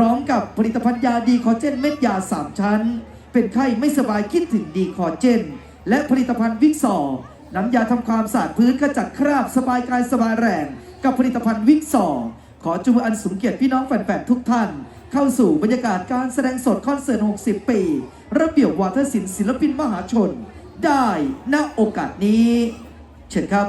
ร้อมกับผลิตภัณฑ์ยาดีคอเจนเม็ดยา 3 ชั้น เป็นไข้ไม่สบายคิดถึงดีคอเจน และผลิตภัณฑ์วิกซอน้ำยาทำความสะอาดพื้นขจัดคราบสบายกายสบายแรง กับผลิตภัณฑ์วิกซอขอจูงมืออันสูงเกียรติพี่น้องแฟนๆทุกท่าน เข้าสู่บรรยากาศการแสดงสดคอนเสิร์ต 60 ปี ระเบียบวาทศิลป์ศิลปินมหาชน ได้ณโอกาสนี้ เชิญครับ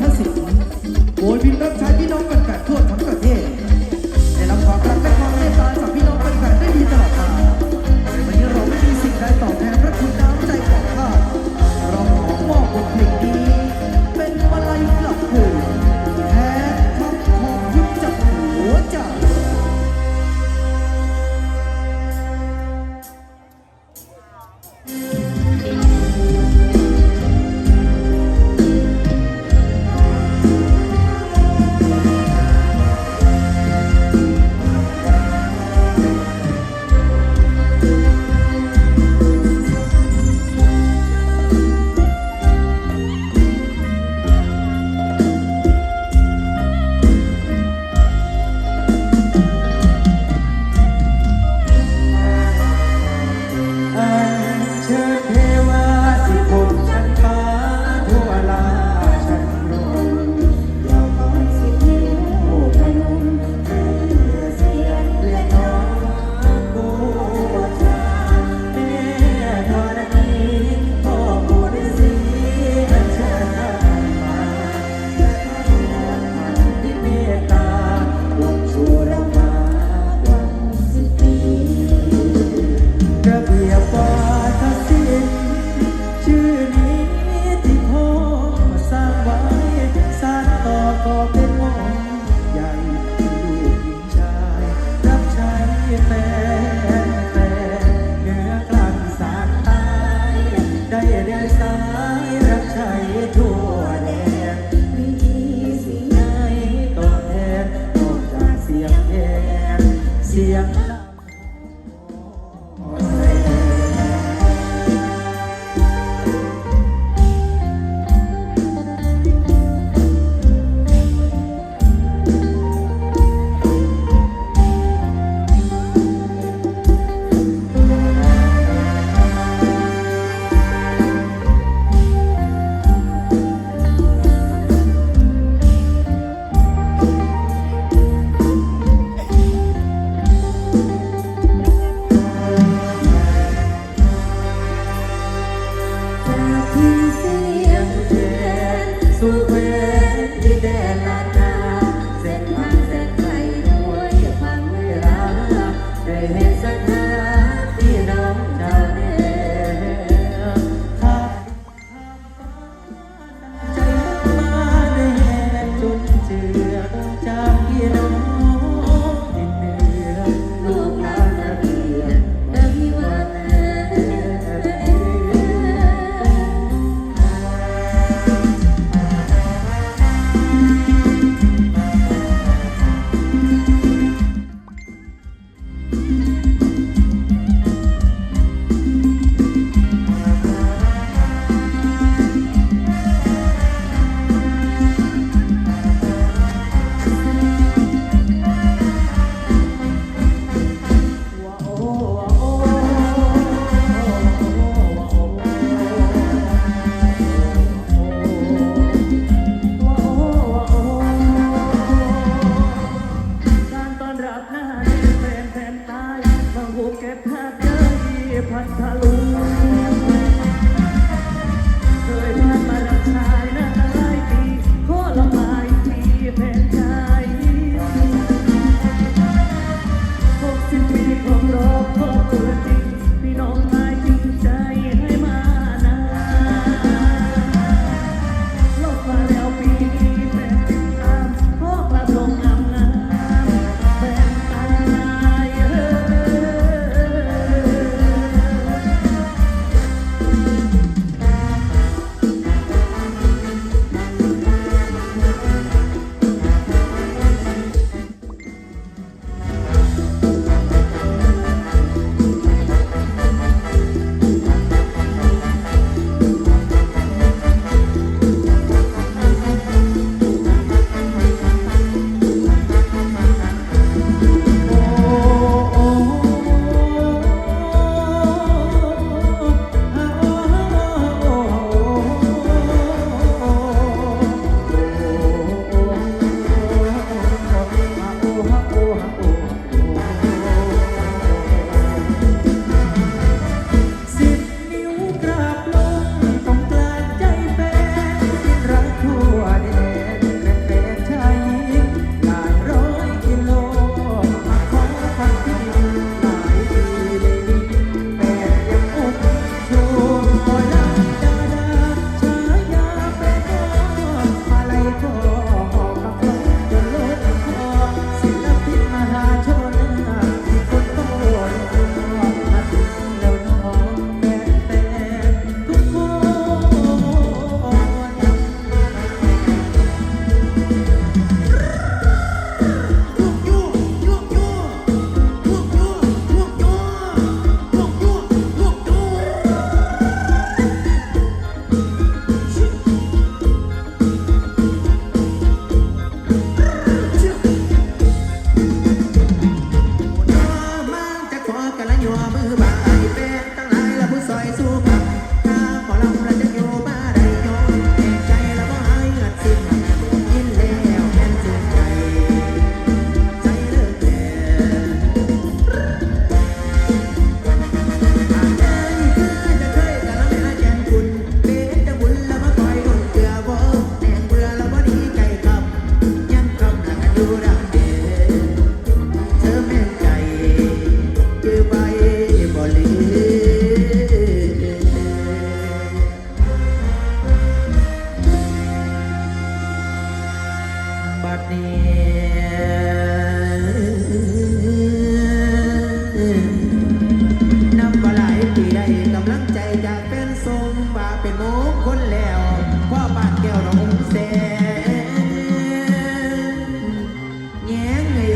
ทศิลป์โดยพิมพ์รับใช้พี่น้องกันกัดทั่วทั้งประ minha paz.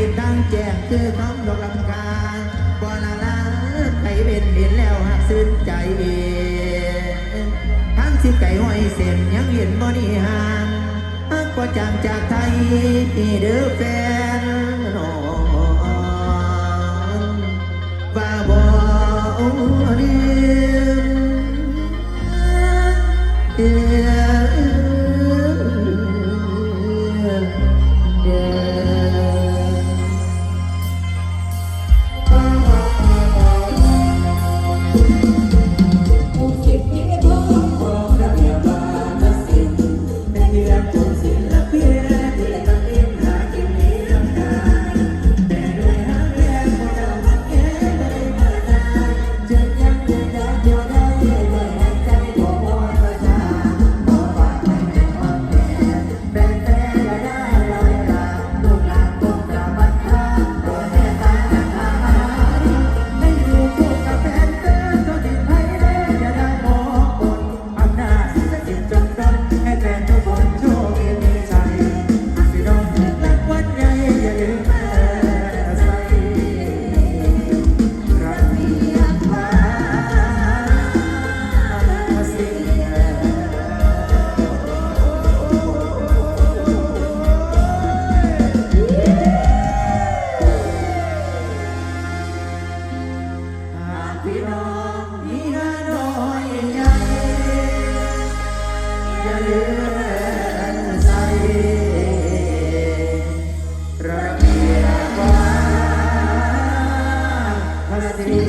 เป็นทางแจ้งเจอคำดอกลำคาบอลาลาไครเป็นเห็นแล้วหักซึ้งใจเองทั้งสิบไก่ห้อยเส้นยังเห็นบอนี่ห่างก็จางจากไทยเด้อแฟน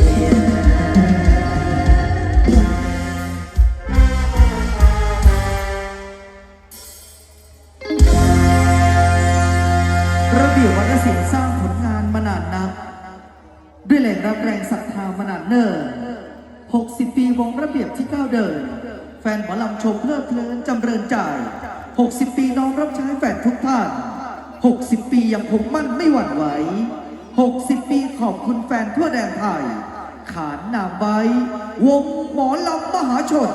ระเบียบวัฒนศิลป์สร้างผลงานมานานนับ ด้วยแรงรับแรงศรัทธามานานเนิ่น60 ปีวงระเบียบที่ก้าวเดิน แฟนหมอลำชมเพลิดเพลินจำเริญใจ 60 ปีน้องรับใช้แฟนทุกท่าน 60 ปียังคงมั่นไม่หวั่นไหว 60 ปีขอบคุณแฟนทั่วแดนไทย ขานนามไว้ วงหมอลำมหาชน